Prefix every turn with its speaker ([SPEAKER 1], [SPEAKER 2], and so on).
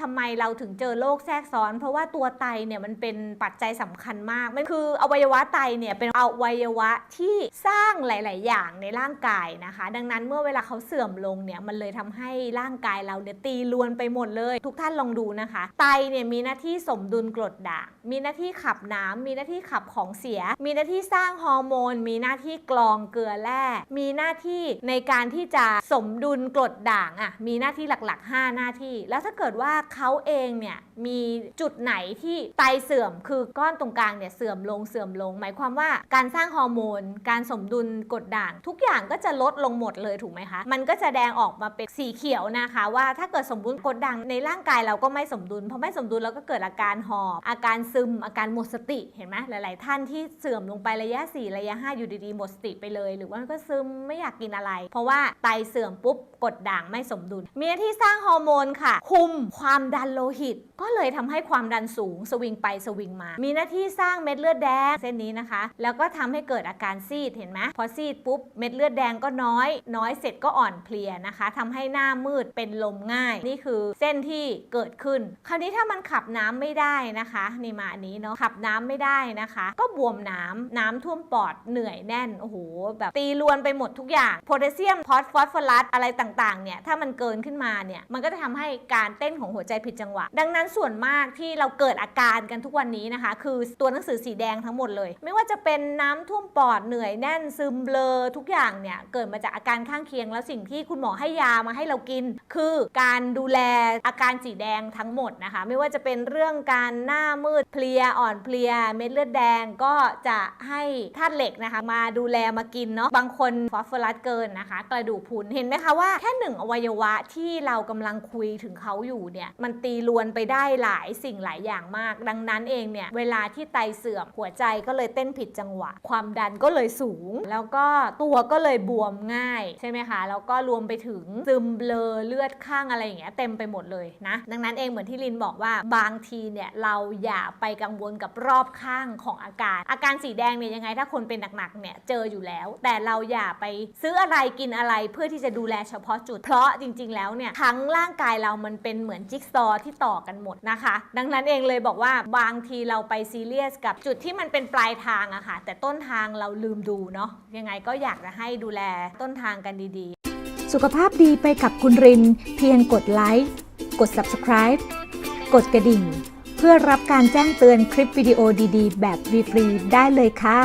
[SPEAKER 1] ทำไมเราถึงเจอโรคแทรกซ้อน เพราะว่าตัวไตเนี่ยมันเป็นปัจจัยสำคัญมากมันคืออวัยวะไตเนี่ยเป็นอวัยวะที่สร้างหลาย ๆ อย่างในร่างกายนะคะ ดังนั้นเมื่อเวลาเขาเสื่อมลงเนี่ยมันเลยทำให้ร่างกายเราเนี่ยตีลวนไปหมดเลย ทุกท่านลองดูนะคะ ไตเนี่ยมีหน้าที่สมดุลกรดด่าง มีหน้าที่ขับน้ำมีหน้าที่ขับของเสีย มีหน้าที่สร้างฮอร์โมน มีหน้าที่กรองเกลือแร่มีหน้าที่ในการที่จะสมดุลกรดด่างอะมีหน้าที่หลัก ๆ 5 หน้าที่ แล้วถ้าเกิดว่าาเขาเองเนี่ยมีจุดไหนที่ไตเสื่อมคือก้อนตรงกลางเนี่ยเสื่อมลงเสื่อมลง หมายความว่าการสร้างฮอร์โมน การสมดุลกดด่าง ทุกอย่างก็จะลดลงหมดเลยถูกไหมคะ มันก็จะแดงออกมาเป็นสีเขียวนะคะ ว่าถ้าเกิดสมดุลกดด่างในร่างกายเราก็ไม่สมดุลพอไม่สมดุลเราก็เกิดอาการหอบอาการซึม อาการหมดสติเห็นไหมหลาย ๆ ท่านที่เสื่อมลงไประยะ 4 ระยะ 5 อยู่ดี ๆ หมดสติไปเลย หรือว่าก็ซึมไม่อยากกินอะไร เพราะว่าไตเสื่อมปุ๊บกดด่างไม่สมดุล มีหน้าที่สร้างฮอร์โมนค่ะ คุมคความดันโลหิต ก็เลยทำให้ความดันสูงสวิงไปสวิงมา มีหน้าที่สร้างเม็ดเลือดแดงเส้นนี้นะคะ แล้วก็ทำให้เกิดอาการซีดเห็นไหมพอซีดปุ๊บเม็ดเลือดแดงก็น้อย น้อยเสร็จก็อ่อนเพลียนะคะทำให้หน้ามืดเป็นลมง่าย นี่คือเส้นที่เกิดขึ้น คราวนี้ถ้ามันขับน้ำไม่ได้นะคะ นี่มาอันนี้เนาะขับน้ำไม่ได้นะคะ ก็บวมน้ำน้ำท่วมปอดเหนื่อยแน่นโอ้โหแบบตีลวนไปหมดทุกอย่างโพแทสเซียมพอสฟอสฟอรัสอะไรต่างๆเนี่ยถ้ามันเกินขึ้นมาเนี่ยมันก็จะทำให้การเต้นของหัวใจผิดจังหวะ ดังนั้นส่วนมากที่เราเกิดอาการกันทุกวันนี้นะคะ คือตัวหนังสือสีแดงทั้งหมดเลย ไม่ว่าจะเป็นน้ำท่วมปอดเหนื่อยแน่นซึมเบลอทุกอย่างเนี่ยเกิดมาจากอาการข้างเคียง แล้วสิ่งที่คุณหมอให้ยามาให้เรากิน คือการดูแลอาการสีแดงทั้งหมดนะคะ ไม่ว่าจะเป็นเรื่องการหน้ามืดเพลียอ่อนเพลียเม็ดเลือดแดงก็จะให้ธาตุเหล็กนะคะ มาดูแลมากินเนาะบางคนฟอสฟอรัสเกินนะคะ กระดูกพุนเห็นไหมคะว่าแค่หนึ่งอวัยวะที่เรากำลังคุยถึงเขาอยู่เนี่ยมันตีลวนไปได้หลายสิ่งหลายอย่างมาก ดังนั้นเองเนี่ยเวลาที่ไตเสื่อมหัวใจก็เลยเต้นผิดจังหวะ ความดันก็เลยสูง แล้วก็ตัวก็เลยบวมง่ายใช่ไหมคะแล้วก็รวมไปถึงซึมเบลอเลือดข้างอะไรอย่างเงี้ยเต็มไปหมดเลยนะ ดังนั้นเองเหมือนที่ลินบอกว่าบางทีเนี่ยเราอย่าไปกังวลกับรอบข้างของอาการ อาการสีแดงเนี่ยยังไงถ้าคนเป็นหนักๆเนี่ยเจออยู่แล้ว แต่เราอย่าไปซื้ออะไรกินอะไรเพื่อที่จะดูแลเฉพาะจุด เพราะจริง ๆ แล้วเนี่ยทั้งร่างกายเรามันเป็นเหมือนจิ๊กซอว์ที่ต่อกันหมดนะคะ ดังนั้นเองเลยบอกว่าบางทีเราไปซีเรียสกับจุดที่มันเป็นปลายทางอะค่ะ แต่ต้นทางเราลืมดูเนาะยังไงก็อยากจะให้ดูแลต้นทางกันดีๆ
[SPEAKER 2] สุขภาพดีไปกับคุณริน เพียงกดไลค์กด subscribe กดกระดิ่ง เพื่อรับการแจ้งเตือนคลิปวิดีโอดีๆ แบบฟรีๆได้เลยค่ะ